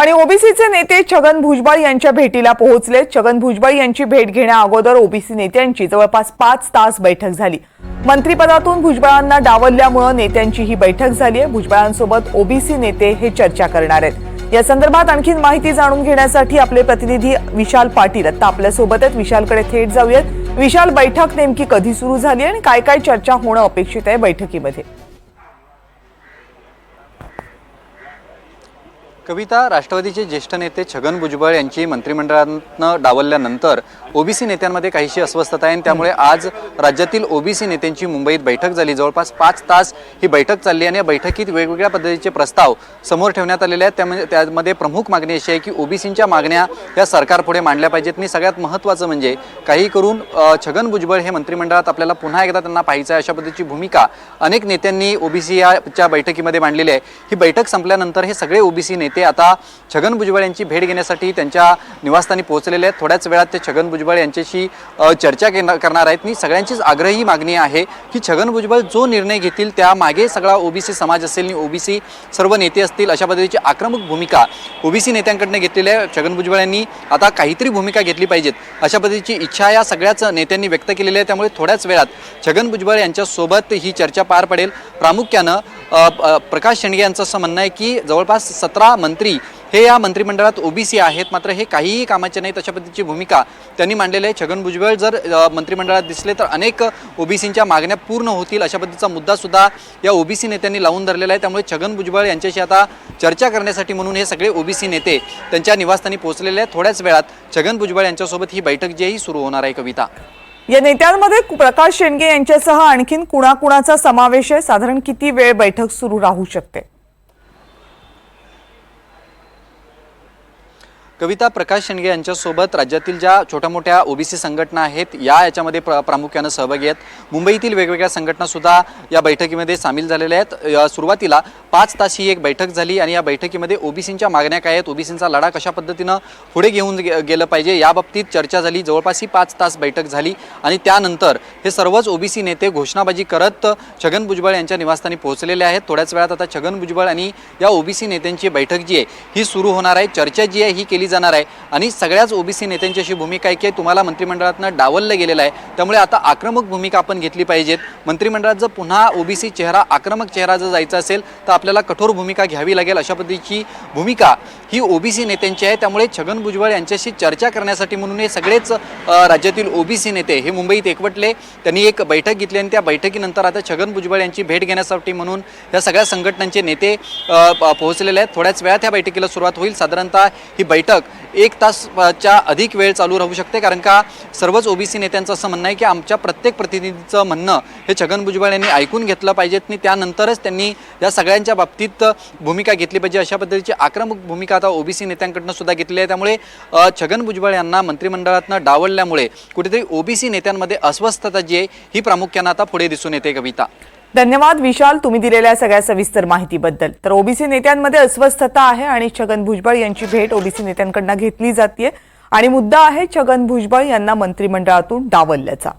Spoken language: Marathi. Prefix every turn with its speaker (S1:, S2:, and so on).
S1: आणि ओबीसीचे नेते छगन भुजबळ यांच्या भेटीला पोहोचले. छगन भुजबळ यांची भेट घेण्या अगोदर ओबीसी नेत्यांची जवळपास पाच तास बैठक झाली. मंत्रिपदातून भुजबळांना डावलल्यामुळे नेत्यांची ही बैठक झाली आहे. भुजबळांसोबत ओबीसी नेते हे चर्चा करणार आहेत. या संदर्भात आणखी माहिती जाणून घेण्यासाठी आपले प्रतिनिधी विशाल पाटील आता आपल्यासोबत आहेत. विशालकडे थेट जाऊयात. विशाल बैठक नेमकी कधी सुरू झाली आणि काय काय चर्चा होणं अपेक्षित आहे बैठकीमध्ये?
S2: कविता राष्ट्रवादीचे ज्येष्ठ नेते छगन भुजबळ यांची मंत्रिमंडळातनं डावलल्यानंतर ओबीसी नेत्यांमध्ये काहीशी अस्वस्थता आहे आणि त्यामुळे आज राज्यातील ओबीसी नेत्यांची मुंबईत बैठक झाली. जवळपास पाच तास ही बैठक चालली आणि या बैठकीत वेगवेगळ्या पद्धतीचे प्रस्ताव समोर ठेवण्यात आलेले आहेत. त्यामुळे त्यामध्ये प्रमुख मागणी अशी आहे की ओबीसींच्या मागण्या या सरकारपुढे मांडल्या पाहिजेत. आणि सगळ्यात महत्त्वाचं म्हणजे काही करून छगन भुजबळ हे मंत्रिमंडळात आपल्याला पुन्हा एकदा त्यांना पाहायचं आहे अशा पद्धतीची भूमिका अनेक नेत्यांनी ओबीसी याच्या बैठकीमध्ये मांडलेली आहे. ही बैठक संपल्यानंतर हे सगळे ओबीसी नेते आता छगन भुजबळ यांची भेट घेण्यासाठी त्यांच्या निवासस्थानी पोहोचलेले आहेत. थोड्याच वेळात ते छगन भुजबळ यांच्याशी चर्चा करणार आहेत. मी सगळ्यांचीच आग्रही मागणी आहे की छगन भुजबळ जो निर्णय घेतील त्यामागे सगळा ओबीसी समाज असेल आणि ओबीसी सर्व नेते असतील अशा पद्धतीची आक्रमक भूमिका ओबीसी नेत्यांकडनं घेतलेल्या छगन भुजबळ यांनी आता काहीतरी भूमिका घेतली पाहिजेत. अशा पद्धतीची इच्छा या सगळ्याच नेत्यांनी व्यक्त केलेली आहे. त्यामुळे थोड्याच वेळात छगन भुजबळ यांच्यासोबत ही चर्चा पार पडेल. प्रामुख्यानं प्रकाश शेंडगे यांचं असं म्हणणं आहे की जवळपास सतरा मंत्री हे या मंत्रिमंडळात ओबीसी आहेत. मात्र हे काहीही कामाचे नाहीत. अशा पद्धतीची भूमिका त्यांनी मांडलेली आहे छगन भुजबळ जर मंत्रिमंडळात दिसले तर अनेक ओबीसींच्या मागण्या पूर्ण होतील अशा पद्धतीचा मुद्दा सुद्धा या ओबीसी नेत्यांनी लावून धरलेला आहे. त्यामुळे छगन भुजबळ यांच्याशी आता चर्चा करण्यासाठी म्हणून हे सगळे ओबीसी नेते त्यांच्या निवासस्थानी पोहोचलेले आहेत. थोड्याच वेळात छगन भुजबळ यांच्यासोबत ही बैठक जी आहे ही सुरू होणार आहे. कविता.
S1: या नेत्यांमध्ये प्रकाश शेंडगे यांच्यासह आणखीन कुणाकुणाचा समावेश आहे? साधारण किती वेळ बैठक सुरू राहू शकते?
S2: कविता प्रकाश शेंडगे यांच्यासोबत राज्यातील ज्या छोट्या मोठ्या ओबीसी संघटना आहेत या याच्यामध्ये प्र प्रामुख्यानं सहभागी आहेत. मुंबईतील वेगवेगळ्या संघटनासुद्धा या बैठकीमध्ये सामील झालेल्या आहेत. या सुरुवातीला पाच तास ही एक बैठक झाली आणि या बैठकीमध्ये ओबीसींच्या मागण्या काय आहेत ओबीसींचा लढा कशा पद्धतीनं पुढे घेऊन गे- गेलं पाहिजे याबाबतीत चर्चा झाली. जवळपास ही पाच तास बैठक झाली आणि त्यानंतर हे सर्वच ओबीसी नेते घोषणाबाजी करत छगन भुजबळ यांच्या निवासस्थानी पोहोचलेले आहेत. थोड्याच वेळात आता छगन भुजबळ आणि या ओबीसी नेत्यांची बैठक जी आहे ही सुरू होणार आहे. चर्चा जी आहे ही केली जाणार आहे. आणि सगळ्याच ओबीसी नेत्यांची अशी भूमिका आहे की तुम्हाला मंत्रिमंडळातनं डावललं गेलेलं आहे. त्यामुळे आता आक्रमक भूमिका आपण घेतली पाहिजेत. मंत्रिमंडळात जर पुन्हा ओबीसी चेहरा आक्रमक चेहरा जर जायचा असेल तर आपल्याला कठोर भूमिका घ्यावी लागेल. अशा पद्धतीची भूमिका ही ओबीसी नेत्यांची आहे. त्यामुळे छगन भुजबळ यांच्याशी चर्चा करण्यासाठी म्हणून हे सगळेच राज्यातील ओबीसी नेते हे मुंबईत एकवटले. त्यांनी एक बैठक घेतली आणि त्या बैठकीनंतर आता छगन भुजबळ यांची भेट घेण्यासाठी म्हणून या सगळ्या संघटनांचे नेते प- पोहोचलेले आहेत. थोड्याच वेळात या बैठकीला सुरुवात होईल. साधारणतः ही बैठक एक तासच्या अधिक वेळ चालू राहू शकते कारण का सर्वच ओबीसी नेत्यांचं असं म्हणणं आहे की आमच्या प्रत्येक प्रतिनिधीचं म्हणणं हे छगन भुजबळ यांनी ऐकून घेतलं पाहिजेत आणि त्यानंतरच त्यांनी या सगळ्यांच्या बाबतीत भूमिका घेतली पाहिजे. अशा पद्धतीची आक्रमक भूमिका आता ओबीसी नेत्यांकडनं सुद्धा घेतली आहे. त्यामुळे छगन भुजबळ यांना मंत्रिमंडळातनं डावलल्यामुळे कुठेतरी ओबीसी नेत्यांमध्ये अस्वस्थता जी आहे ही प्रामुख्यानं आता पुढे दिसून येते कविता.
S1: धन्यवाद विशाल तुम्ही दिलेल्या सगळ्या सविस्तर माहितीबद्दल. तर ओबीसी नेत्यांमध्ये अस्वस्थता आहे आणि छगन भुजबळ यांची भेट ओबीसी नेत्यांकडनं घेतली जाते आणि मुद्दा आहे छगन भुजबळ यांना मंत्रिमंडळातून डावलल्याचा.